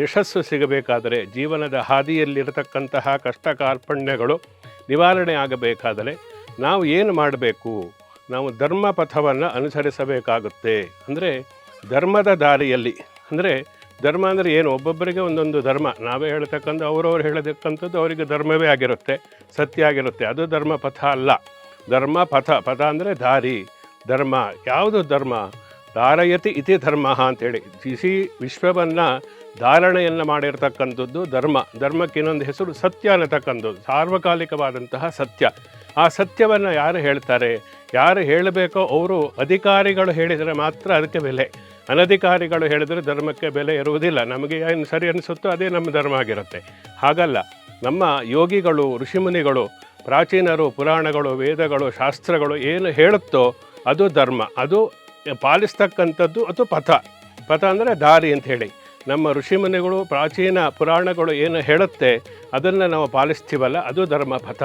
ಯಶಸ್ಸು ಸಿಗಬೇಕಾದರೆ ಜೀವನದ ಹಾದಿಯಲ್ಲಿರತಕ್ಕಂತಹ ಕಷ್ಟ ಕಾರ್ಪಣ್ಯಗಳು ನಿವಾರಣೆ ಆಗಬೇಕಾದರೆ ನಾವು ಏನು ಮಾಡಬೇಕು? ನಾವು ಧರ್ಮ ಪಥವನ್ನು ಅನುಸರಿಸಬೇಕಾಗುತ್ತೆ. ಅಂದರೆ ಧರ್ಮದ ದಾರಿಯಲ್ಲಿ. ಅಂದರೆ ಧರ್ಮ ಅಂದರೆ ಏನು? ಒಬ್ಬೊಬ್ಬರಿಗೆ ಒಂದೊಂದು ಧರ್ಮ. ನಾವೇ ಹೇಳ್ತಕ್ಕಂಥ ಅವರವ್ರು ಹೇಳತಕ್ಕಂಥದ್ದು ಅವರಿಗೆ ಧರ್ಮವೇ ಆಗಿರುತ್ತೆ, ಸತ್ಯ ಆಗಿರುತ್ತೆ. ಅದು ಧರ್ಮ ಪಥ ಅಲ್ಲ. ಧರ್ಮ ಪಥ. ಪಥ ಅಂದರೆ ದಾರಿ. ಧರ್ಮ. ಯಾವುದು ಧರ್ಮ? ಧಾರಯತಿ ಇತಿ ಧರ್ಮ ಅಂತೇಳಿ. ಇಸಿ ವಿಶ್ವವನ್ನು ಧಾರಣೆಯನ್ನು ಮಾಡಿರ್ತಕ್ಕಂಥದ್ದು ಧರ್ಮ. ಧರ್ಮಕ್ಕೆ ಇನ್ನೊಂದು ಹೆಸರು ಸತ್ಯ ಅನ್ನತಕ್ಕಂಥದ್ದು. ಸಾರ್ವಕಾಲಿಕವಾದಂತಹ ಸತ್ಯ. ಆ ಸತ್ಯವನ್ನು ಯಾರು ಹೇಳ್ತಾರೆ? ಯಾರು ಹೇಳಬೇಕೋ ಅವರು ಅಧಿಕಾರಿಗಳು ಹೇಳಿದರೆ ಮಾತ್ರ ಅದಕ್ಕೆ ಬೆಲೆ. ಅನಧಿಕಾರಿಗಳು ಹೇಳಿದರೆ ಧರ್ಮಕ್ಕೆ ಬೆಲೆ ಇರುವುದಿಲ್ಲ ನಮಗೆ ಏನು ಸರಿ ಅನಿಸುತ್ತೋ ಅದೇ ನಮ್ಮ ಧರ್ಮ ಆಗಿರುತ್ತೆ. ಹಾಗಲ್ಲ. ನಮ್ಮ ಯೋಗಿಗಳು, ಋಷಿಮುನಿಗಳು, ಪ್ರಾಚೀನರು, ಪುರಾಣಗಳು, ವೇದಗಳು, ಶಾಸ್ತ್ರಗಳು ಏನು ಹೇಳುತ್ತೋ ಅದು ಧರ್ಮ. ಅದು ಪಾಲಿಸ್ತಕ್ಕಂಥದ್ದು ಅದು ಪಥ. ಪಥ ಅಂದರೆ ದಾರಿ ಅಂತ ಹೇಳಿ. ನಮ್ಮ ಋಷಿಮುನಿಗಳು ಪ್ರಾಚೀನ ಪುರಾಣಗಳು ಏನು ಹೇಳುತ್ತೆ ಅದನ್ನು ನಾವು ಪಾಲಿಸ್ತೀವಲ್ಲ ಅದು ಧರ್ಮ ಪಥ